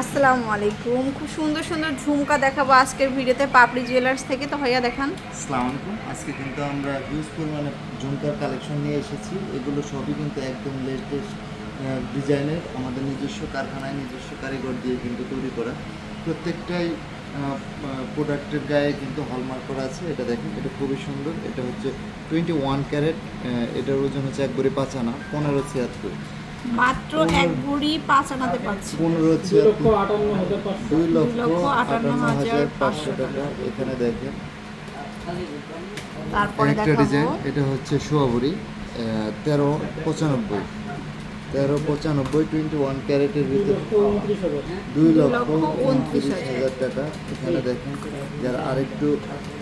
আসসালামু আলাইকুম। খুব সুন্দর সুন্দর ঝুমকা দেখাবো আজকের ভিডিওতে পাপড়ি জুয়েলার্স থেকে। তো ভাইয়া, দেখান। আসসালামু আলাইকুম। আজকে কিন্তু আমরা হিউজ পরিমাণে ঝুমকার কালেকশন নিয়ে এসেছি। এগুলো সবই কিন্তু একদম লেটেস্ট ডিজাইনের আমাদের নিজস্ব কারখানায় নিজস্ব কারিগর দিয়ে কিন্তু তৈরি করা। প্রত্যেকটাই প্রোডাক্টের গায়ে কিন্তু হলমার্ক করা আছে। এটা দেখেন, এটা খুবই সুন্দর। এটা হচ্ছে টোয়েন্টি ওয়ান ক্যারেট এটার ওজন হচ্ছে একবারে পাঁচ আনা, পনেরো ছিয়াত্তর। মাত্র এক ভরি পাঁচ আনাতে পারছি। পনেরো দুই লক্ষ ছিয়াত্তর আটান্ন হাজার পাঁচশো। দুই লক্ষ আটান্ন হাজার পাঁচশো টাকা। এখানে দেখেন। তারপরে একটা ডিজাইন এটা হচ্ছে সোয়াবুরি তেরো পঁচানব্বই। তেরো পঁচানব্বই টোয়েন্টি ওয়ান ক্যারেটের ভিতরে দুই লক্ষ উনত্রিশ হাজার টাকা। এখানে দেখেন যারা আরেকটু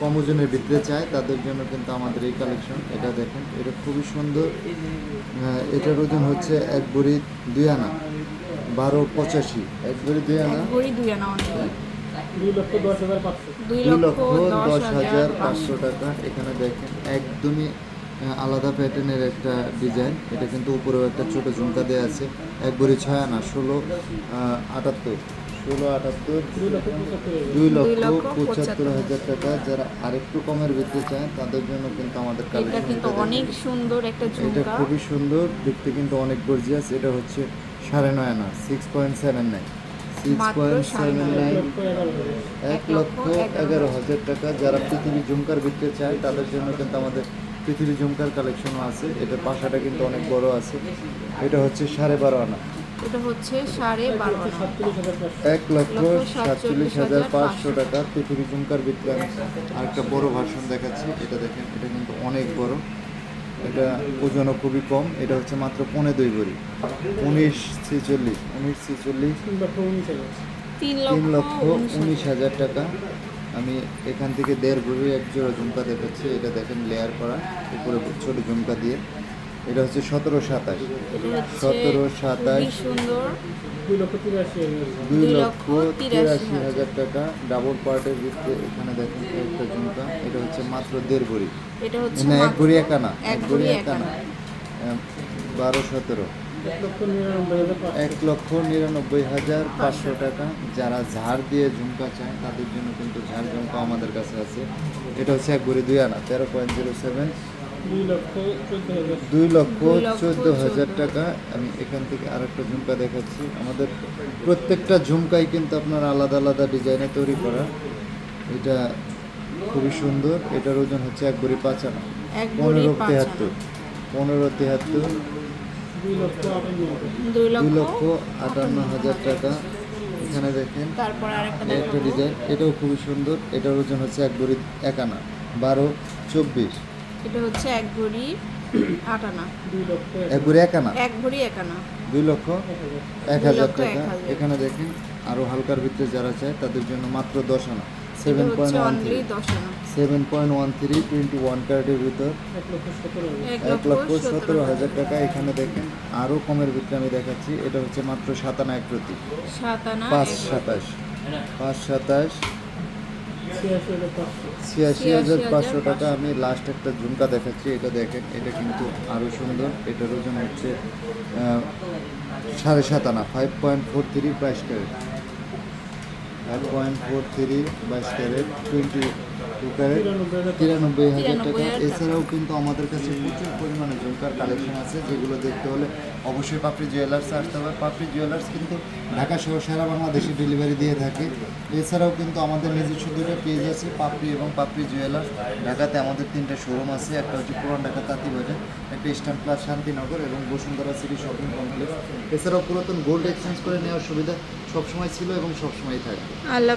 কম ওজনের ভিতরে চায় তাদের জন্য কিন্তু আমাদের এই কালেকশন এটা দেখেন এটা খুবই সুন্দর। এটার ওজন হচ্ছে এক বড়ি দুই আনা বারো পঁচাশি। এক বড়ি দুই আনা? দুই লক্ষ দশ হাজার পাঁচশো টাকা। এখানে দেখেন একদমই আলাদা প্যাটার্নের একটা ডিজাইন এটা কিন্তু উপরেও একটা ছোট ঝুমকা দেওয়া আছে। এক ভরি ছয় আনা ষোলো আটাত্তর। ষোলো আটাত্তর দুই লক্ষ পঁচাত্তর হাজার টাকা। যারা আরেকটু কমের ভিতরে চায় তাদের জন্য কিন্তু আমাদের এটা কিন্তু অনেক সুন্দর একটা এটা খুবই সুন্দর দেখতে কিন্তু অনেক গর্জিয়াস এটা হচ্ছে সাড়ে নয় আনা সিক্স পয়েন্ট সেভেন নাইন এক লক্ষ এগারো হাজার টাকা। যারা পৃথিবী ঝুমকার বিকতে চায় তাদের জন্য কিন্তু আমাদের পৃথিবী ঝুমকার কালেকশনও আছে। এটার পাশাটা কিন্তু অনেক বড় আছে। এটা হচ্ছে সাড়ে বারো আনা। এটা হচ্ছে সাড়ে বারো এক লক্ষ সাতচল্লিশ হাজার পাঁচশো টাকা পৃথিবী ঝুমকার বিকতে আমি আরেকটা বড় ভার্সন দেখাচ্ছি। এটা দেখেন এটা কিন্তু অনেক বড়। এটা ওজনও খুবই কম। এটা হচ্ছে মাত্র পনেরো দুই ভরি। উনিশ ছেচল্লিশ উনিশ ছেচল্লিশ তিন লক্ষ উনিশ হাজার টাকা। আমি এখান থেকে দেড় ভরি এক জোড়া ঝুমকা দেখাচ্ছি। এটা দেখেন লেয়ার করা উপরে ছোট ঝুমকা দিয়ে। এটা হচ্ছে সতেরো সাতাশ। সতেরো সাতাশ। খুবই দুই লক্ষ তিরাশি হাজার। টাকা। ডাবল পার্টের ভিতরে এখানে দেখেন একটা ঝুমকা। এটা হচ্ছে মাত্র দেড় ভরি এটা না এক মাত্র ভরি একানা। এক এক ভরি একানা। একানা। বারো সতেরো। এক লক্ষ নিরানব্বই হাজার পাঁচশো টাকা। যারা ঝাড় দিয়ে ঝুমকা চায় তাদের জন্য কিন্তু ঝাড় ঝুমকা আমাদের কাছে আছে। এটা হচ্ছে এক ভরি দুই আনা তেরো পয়েন্ট জিরো সেভেন। দুই লক্ষ চোদ্দ হাজার। টাকা। আমি এখান থেকে আরেকটা ঝুমকা দেখাচ্ছি। আমাদের প্রত্যেকটা ঝুমকাই কিন্তু আপনার আলাদা আলাদা ডিজাইনে তৈরি করা। এটা খুবই সুন্দর। এটার ওজন হচ্ছে এক ভরি পাঁচ আনা। পনেরো তেহাত্তর। পনেরো তেহাত্তর। দুই লক্ষ আটান্ন হাজার টাকা। এখানে দেখেন তারপর একটা ডিজাইন এটাও খুবই সুন্দর এটার ওজন হচ্ছে এক এক আনা বারো চব্বিশ। এটা হচ্ছে এক ভরি আট আনা এক এক এক আনা এক এক আনা দুই লক্ষ এক হাজার টাকা। এখানে দেখেন আরও হালকার ভিতরে যারা চায় তাদের জন্য মাত্র দশ আনা। Seven point one three seven point one three twenty one ক্যারেটের ভিতর। এক লক্ষ সতেরো হাজার। টাকা। এখানে দেখেন আরও কমের ভিতরে আমি দেখাচ্ছি। এটা হচ্ছে মাত্র এক প্রতি পাঁচ সাতাশ। পাঁচ সাতাশ। ছিয়াশি হাজার পাঁচশো। টাকা। আমি লাস্ট একটা ঝুমকা দেখাচ্ছি। এটা দেখেন এটা কিন্তু আরও সুন্দর। এটার ওজন হচ্ছে সাড়ে সাত আনা। Five point four three carat five point four three বাইশ ক্যারেট টোয়েন্টি টু তিরানব্বই হাজার টাকা। এছাড়াও কিন্তু আমাদের কাছে প্রচুর পরিমাণে ঝুমকার কালেকশন আছে যেগুলো দেখতে হলে অবশ্যই পাপড়ি জুয়েলার্সে আসতে হবে। পাপড়ি জুয়েলার্স কিন্তু ঢাকা সহ সারা বাংলাদেশে ডেলিভারি দিয়ে থাকে। এছাড়াও কিন্তু আমাদের নিজস্ব দুটো পেজ আছে পাপড়ি এবং পাপড়ি জুয়েলার্স ঢাকাতে আমাদের তিনটা শোরুম আছে একটা হচ্ছে পুরান ঢাকা তাঁতিবাজার একটা ইস্টার্ন প্লাস শান্তিনগর এবং বসুন্ধরা সিটি শপিং কমপ্লেক্স এছাড়াও পুরাতন গোল্ড এক্সচেঞ্জ করে নেওয়ার সুবিধা সবসময় ছিল এবং সবসময় থাকবে। আল্লাহ